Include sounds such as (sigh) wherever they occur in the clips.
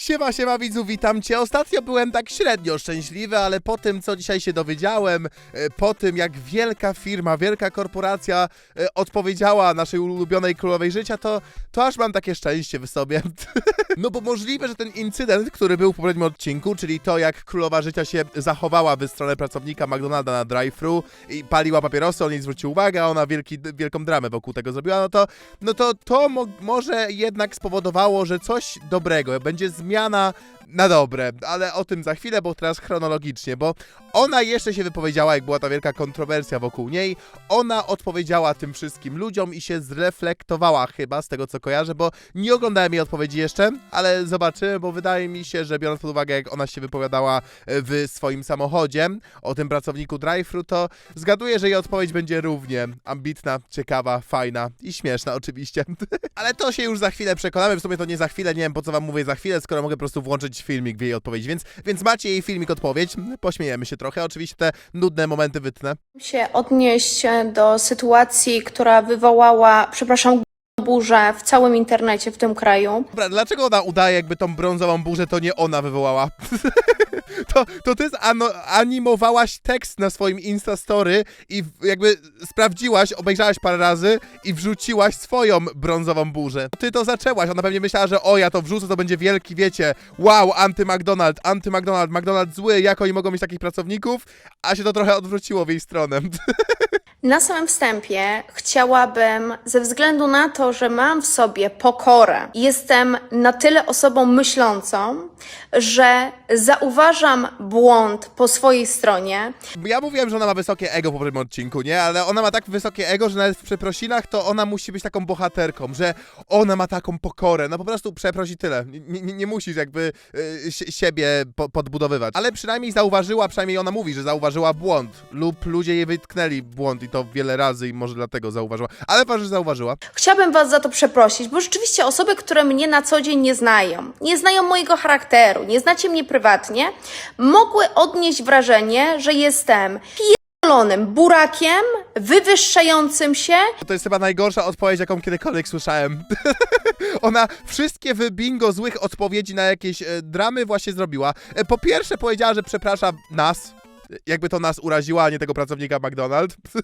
Siema, siema widzu, witam cię. Ostatnio byłem tak średnio szczęśliwy, ale po tym, co dzisiaj się dowiedziałem, e, po tym, jak wielka firma, wielka korporacja e, odpowiedziała naszej ulubionej królowej życia, to, to aż mam takie szczęście w sobie. (laughs) no bo możliwe, że ten incydent, który był w poprzednim odcinku, czyli to, jak królowa życia się zachowała w stronę pracownika McDonalda na drive-thru i paliła papierosy, on jej zwrócił uwagę, a ona wielki, wielką dramę wokół tego zrobiła, no to, no to, to mo może jednak spowodowało, że coś dobrego, będzie zmiana na dobre, ale o tym za chwilę, bo teraz chronologicznie, bo ona jeszcze się wypowiedziała, jak była ta wielka kontrowersja wokół niej, ona odpowiedziała tym wszystkim ludziom i się zreflektowała chyba, z tego co kojarzę, bo nie oglądałem jej odpowiedzi jeszcze, ale zobaczymy, bo wydaje mi się, że biorąc pod uwagę, jak ona się wypowiadała w swoim samochodzie o tym pracowniku drive-thru, to zgaduję, że jej odpowiedź będzie równie ambitna, ciekawa, fajna i śmieszna oczywiście. (laughs) Ale to się już za chwilę przekonamy, w sumie to nie za chwilę, nie wiem po co wam mówię za chwilę, skoro mogę po prostu włączyć filmik w jej odpowiedzi, więc, więc macie jej filmik odpowiedź, pośmiejemy się trochę, oczywiście te nudne momenty wytnę. się odnieść do sytuacji, która wywołała, przepraszam, burzę w całym internecie w tym kraju. Dobra, dlaczego ona udaje jakby tą brązową burzę, to nie ona wywołała? (laughs) to, to ty ano, animowałaś tekst na swoim Instastory i jakby sprawdziłaś, obejrzałaś parę razy i wrzuciłaś swoją brązową burzę. Ty to zaczęłaś, ona pewnie myślała, że o, ja to wrzucę, to będzie wielki, wiecie, wow, anty-McDonald, anty-McDonald, McDonald zły, jak oni mogą mieć takich pracowników, a się to trochę odwróciło w jej stronę. (laughs) Na samym wstępie chciałabym, ze względu na to, że mam w sobie pokorę, jestem na tyle osobą myślącą, że zauważam błąd po swojej stronie, Ja mówiłem, że ona ma wysokie ego po poprzednim odcinku, nie? Ale ona ma tak wysokie ego, że nawet w przeprosinach to ona musi być taką bohaterką, że ona ma taką pokorę. No po prostu przeprosi tyle. Nie, nie, nie musisz jakby y, sie- siebie po, podbudowywać. Ale przynajmniej zauważyła, przynajmniej ona mówi, że zauważyła błąd. Lub ludzie jej wytknęli błąd i to wiele razy i może dlatego zauważyła. Ale ważne, zauważyła. Chciałabym Was za to przeprosić, bo rzeczywiście osoby, które mnie na co dzień nie znają, nie znają mojego charakteru, nie znacie mnie prywatnie, mogły odnieść wrażenie, że jestem pierdolonym burakiem, wywyższającym się, To jest chyba najgorsza odpowiedź, jaką kiedykolwiek słyszałem. (laughs) Ona wszystkie w bingo złych odpowiedzi na jakieś e, dramy właśnie zrobiła. E, po pierwsze powiedziała, że przeprasza nas. Jakby to nas uraziła, a nie tego pracownika McDonald's. (laughs)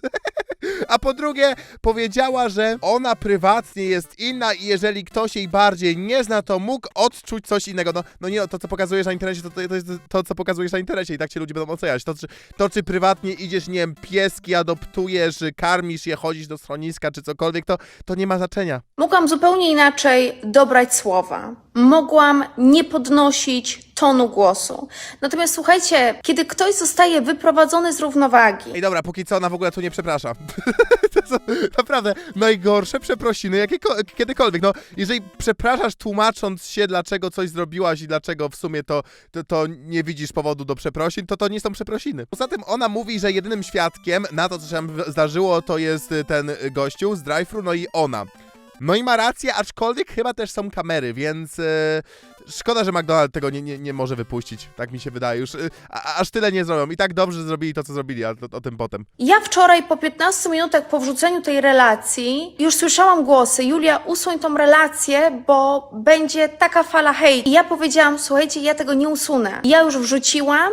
A po drugie, powiedziała, że ona prywatnie jest inna i jeżeli ktoś jej bardziej nie zna, to mógł odczuć coś innego. No, no nie, to co pokazujesz na internecie, to, to, to jest to, co pokazujesz na internecie i tak cię ludzie będą oceniać. To czy, to, czy prywatnie idziesz, nie wiem, pieski adoptujesz, karmisz je, chodzisz do schroniska, czy cokolwiek, to, to nie ma znaczenia. mogłam zupełnie inaczej dobrać słowa. Mogłam nie podnosić tonu głosu. Natomiast słuchajcie, kiedy ktoś zostaje wyprowadzony z równowagi, Ej, dobra, póki co ona w ogóle tu nie przeprasza. (laughs) to są naprawdę najgorsze przeprosiny jakieko- kiedykolwiek. No, jeżeli przepraszasz tłumacząc się, dlaczego coś zrobiłaś i dlaczego w sumie to, to, to nie widzisz powodu do przeprosin, to to nie są przeprosiny. Poza tym ona mówi, że jedynym świadkiem na to, co się tam zdarzyło, to jest ten gościu z drive-thru, no i ona. No i ma rację, aczkolwiek chyba też są kamery, więc e, szkoda, że McDonald tego nie, nie, nie może wypuścić. Tak mi się wydaje. Już a, aż tyle nie zrobią. I tak dobrze zrobili to, co zrobili, ale to, o tym potem. Ja wczoraj po 15 minutach po wrzuceniu tej relacji już słyszałam głosy, Julia usuń tą relację, bo będzie taka fala hej. I ja powiedziałam, słuchajcie, ja tego nie usunę. Ja już wrzuciłam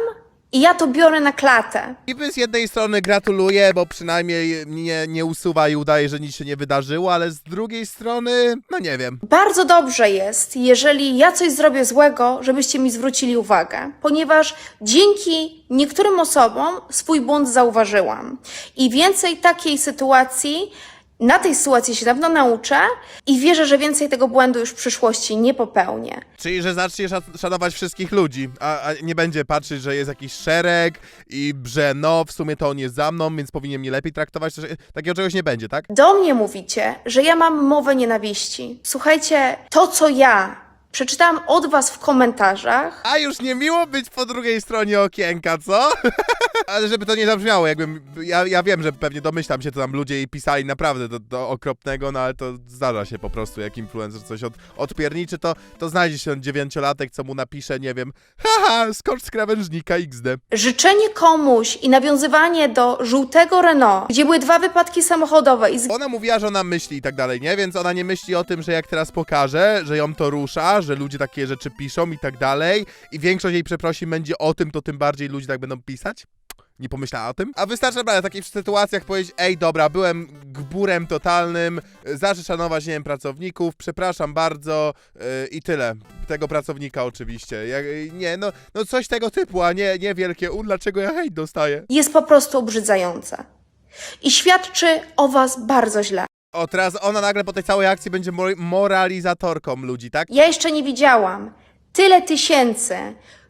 i ja to biorę na klatę. Niby z jednej strony gratuluję, bo przynajmniej nie, nie usuwa i udaje, że nic się nie wydarzyło, ale z drugiej strony, no nie wiem. Bardzo dobrze jest, jeżeli ja coś zrobię złego, żebyście mi zwrócili uwagę, ponieważ dzięki niektórym osobom swój błąd zauważyłam. I więcej takiej sytuacji, na tej sytuacji się dawno nauczę i wierzę, że więcej tego błędu już w przyszłości nie popełnię. Czyli, że zacznie szat- szanować wszystkich ludzi, a, a nie będzie patrzeć, że jest jakiś szereg i że no, w sumie to on jest za mną, więc powinien mnie lepiej traktować. Coś- Takiego czegoś nie będzie, tak? Do mnie mówicie, że ja mam mowę nienawiści. Słuchajcie, to co ja przeczytałam od was w komentarzach, A już nie miło być po drugiej stronie okienka, co? (laughs) Ale żeby to nie zabrzmiało, jakbym. Ja, ja wiem, że pewnie domyślam się, co tam ludzie jej pisali naprawdę do, do okropnego, no ale to zdarza się po prostu, jak influencer coś od, odpierniczy, to, to znajdzie się dziewięciolatek, co mu napisze, nie wiem, (laughs) Haha, skocz z krawężnika XD. Życzenie komuś i nawiązywanie do żółtego Renault, gdzie były dwa wypadki samochodowe i z Ona mówiła, że ona myśli i tak dalej, nie? Więc ona nie myśli o tym, że jak teraz pokaże, że ją to rusza, że ludzie takie rzeczy piszą i tak dalej i większość jej przeprosin będzie o tym, to tym bardziej ludzie tak będą pisać. Nie pomyślała o tym? A wystarczy naprawdę w takich sytuacjach powiedzieć, ej dobra, byłem gburem totalnym, zaczę szanować, nie wiem, pracowników, przepraszam bardzo yy, i tyle. Tego pracownika oczywiście. Jak, nie, no, no coś tego typu, a nie, nie wielkie, u, dlaczego ja hejt dostaję? jest po prostu obrzydzająca. I świadczy o was bardzo źle. O, teraz ona nagle po tej całej akcji będzie mor- moralizatorką ludzi, tak? Ja jeszcze nie widziałam tyle tysięcy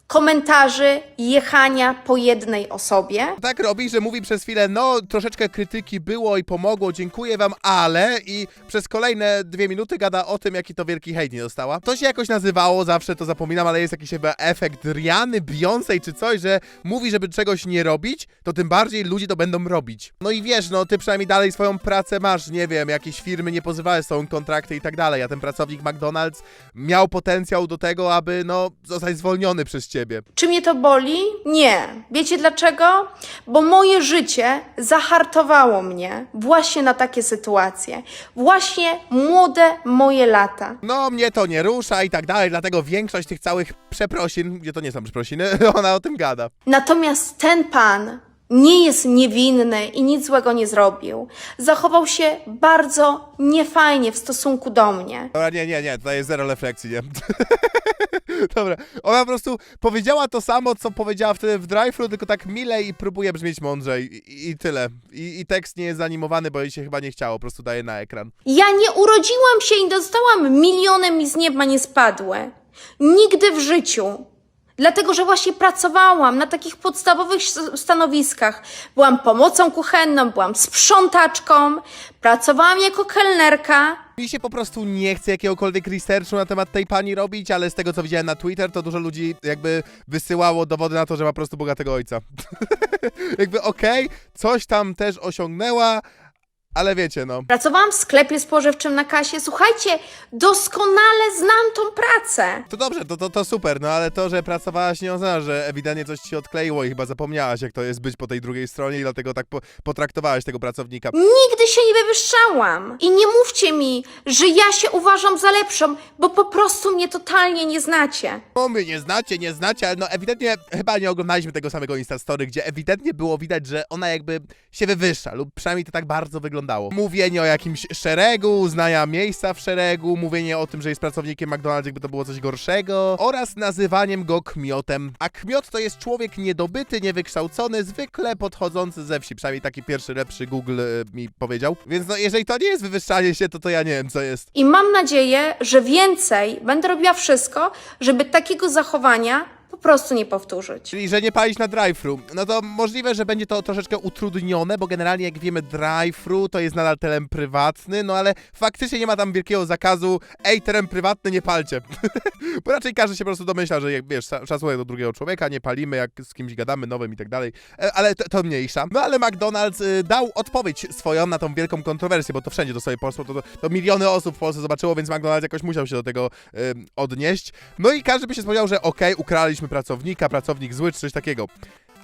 komentarzy jechania po jednej osobie. Tak robi, że mówi przez chwilę, no troszeczkę krytyki było i pomogło, dziękuję wam, ale i przez kolejne dwie minuty gada o tym, jaki to wielki hejt nie dostała. To się jakoś nazywało, zawsze to zapominam, ale jest jakiś chyba efekt Riany, Beyoncé czy coś, że mówi, żeby czegoś nie robić, to tym bardziej ludzie to będą robić. No i wiesz, no ty przynajmniej dalej swoją pracę masz, nie wiem, jakieś firmy nie pozywały są kontrakty i tak dalej, a ten pracownik McDonald's miał potencjał do tego, aby no zostać zwolniony przez ciebie. Czy mnie to boli? Nie. Wiecie dlaczego? Bo moje życie zahartowało mnie właśnie na takie sytuacje. Właśnie młode moje lata. no mnie to nie rusza i tak dalej, dlatego większość tych całych przeprosin, gdzie to nie są przeprosiny, (laughs) ona o tym gada. Natomiast ten pan nie jest niewinny i nic złego nie zrobił. Zachował się bardzo niefajnie w stosunku do mnie. Dobra, nie, nie, nie, tutaj jest zero refleksji, nie? (laughs) Dobra, ona po prostu powiedziała to samo, co powiedziała wtedy w drive tylko tak milej i próbuje brzmieć mądrzej i, i tyle. I, I tekst nie jest zanimowany, bo jej się chyba nie chciało, po prostu daje na ekran. Ja nie urodziłam się i dostałam miliony mi z nieba nie spadły. Nigdy w życiu. Dlatego, że właśnie pracowałam na takich podstawowych stanowiskach. Byłam pomocą kuchenną, byłam sprzątaczką, pracowałam jako kelnerka. Mi się po prostu nie chce jakiegokolwiek researchu na temat tej pani robić, ale z tego co widziałem na Twitter, to dużo ludzi jakby wysyłało dowody na to, że ma po prostu bogatego ojca. (laughs) jakby okej, coś tam też osiągnęła, ale wiecie no. Pracowałam w sklepie spożywczym na kasie. Słuchajcie, doskonale znam tą pracę. To dobrze, to, to, to super, no ale to, że pracowałaś nie oznacza, że ewidentnie coś ci się odkleiło i chyba zapomniałaś, jak to jest być po tej drugiej stronie i dlatego tak po, potraktowałaś tego pracownika. Nigdy się nie wywyższałam. I nie mówcie mi, że ja się uważam za lepszą, bo po prostu mnie totalnie nie znacie. O, my nie znacie, nie znacie, ale no ewidentnie chyba nie oglądaliśmy tego samego Instastory, gdzie ewidentnie było widać, że ona jakby się wywyższa, lub przynajmniej to tak bardzo wyglądało. Mówienie o jakimś szeregu, uznania miejsca w szeregu, mówienie o tym, że jest pracownikiem McDonald's, jakby to było coś gorszego, oraz nazywaniem go kmiotem. A kmiot to jest człowiek niedobyty, niewykształcony, zwykle podchodzący ze wsi, przynajmniej taki pierwszy, lepszy Google e, mi powiedział. Więc no, jeżeli to nie jest wywyższanie się, to to ja nie wiem, co jest. I mam nadzieję, że więcej będę robiła wszystko, żeby takiego zachowania prostu nie powtórzyć. Czyli, że nie palić na drive-thru. No to możliwe, że będzie to troszeczkę utrudnione, bo generalnie jak wiemy drive-thru to jest nadal teren prywatny, no ale faktycznie nie ma tam wielkiego zakazu ej, teren prywatny, nie palcie. (laughs) bo raczej każdy się po prostu domyśla, że jak, wiesz, sza- szacunek do drugiego człowieka, nie palimy, jak z kimś gadamy nowym i tak dalej, E, ale to, to mniejsza. No ale McDonald's y, dał odpowiedź swoją na tą wielką kontrowersję, bo to wszędzie to sobie poszło, to, to, to miliony osób w Polsce zobaczyło, więc McDonald's jakoś musiał się do tego y, odnieść. No i każdy by się spodziewał, że okej, ukradliśmy pracownika, pracownik zły, czy coś takiego.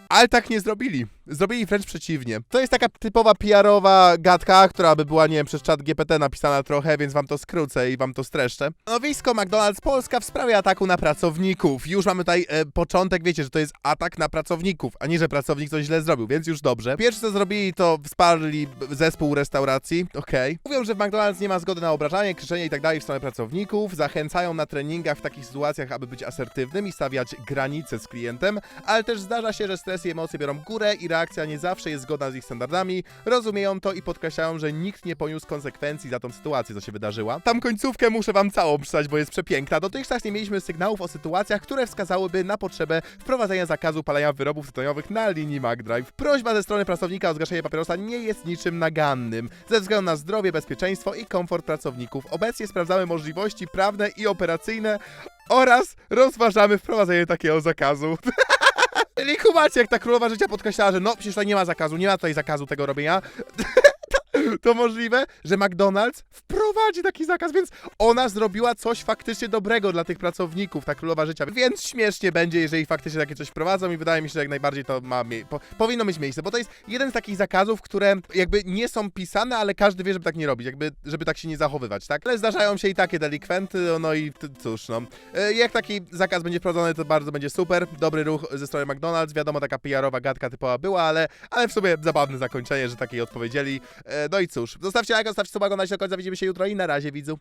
Ale tak nie zrobili. Zrobili wręcz przeciwnie. To jest taka typowa PR-owa gadka, która by była, nie wiem, przez czat GPT napisana trochę, więc wam to skrócę i wam to streszczę. Nowisko McDonald's Polska w sprawie ataku na pracowników. Już mamy tutaj e, początek, wiecie, że to jest atak na pracowników, a nie, że pracownik coś źle zrobił, więc już dobrze. Pierwsze co zrobili, to wsparli zespół restauracji, okej. Mówią, że w McDonald's nie ma zgody na obrażanie, krzyczenie i tak dalej w stronę pracowników. Zachęcają na treningach w takich sytuacjach, aby być asertywnym i stawiać granice z klientem, ale też zdarza się, że stres i emocje biorą górę i reakcja nie zawsze jest zgodna z ich standardami. Rozumieją to i podkreślają, że nikt nie poniósł konsekwencji za tą sytuację, co się wydarzyła. Tam końcówkę muszę wam całą przeczytać, bo jest przepiękna. Dotychczas nie mieliśmy sygnałów o sytuacjach, które wskazałyby na potrzebę wprowadzenia zakazu palenia wyrobów tytoniowych na linii McDrive. Prośba ze strony pracownika o zgaszenie papierosa nie jest niczym nagannym. Ze względu na zdrowie, bezpieczeństwo i komfort pracowników. Obecnie sprawdzamy możliwości prawne i operacyjne oraz rozważamy wprowadzenie takiego zakazu. (laughs) Czyli kumacie, jak ta królowa życia podkreślała, że no przecież tutaj nie ma zakazu, nie ma tutaj zakazu tego robienia. (laughs) to, możliwe, że McDonald's wprowadzi wprowadzi taki zakaz, więc ona zrobiła coś faktycznie dobrego dla tych pracowników, ta królowa życia, więc śmiesznie będzie, jeżeli faktycznie takie coś wprowadzą i wydaje mi się, że jak najbardziej to ma po, powinno mieć miejsce, bo to jest jeden z takich zakazów, które jakby nie są pisane, ale każdy wie, żeby tak nie robić, jakby, żeby tak się nie zachowywać, tak? Ale zdarzają się i takie delikwenty, no i t- cóż, no. E, Jak taki zakaz będzie wprowadzony, to bardzo będzie super, dobry ruch ze strony McDonald's, wiadomo, taka PR-owa gadka typowa była, ale, ale w sumie zabawne zakończenie, że takiej odpowiedzieli. E, No i cóż, zostawcie lajka, zostawcie suba, oglądajcie do końca, widzimy się jutro i na razie, widzu.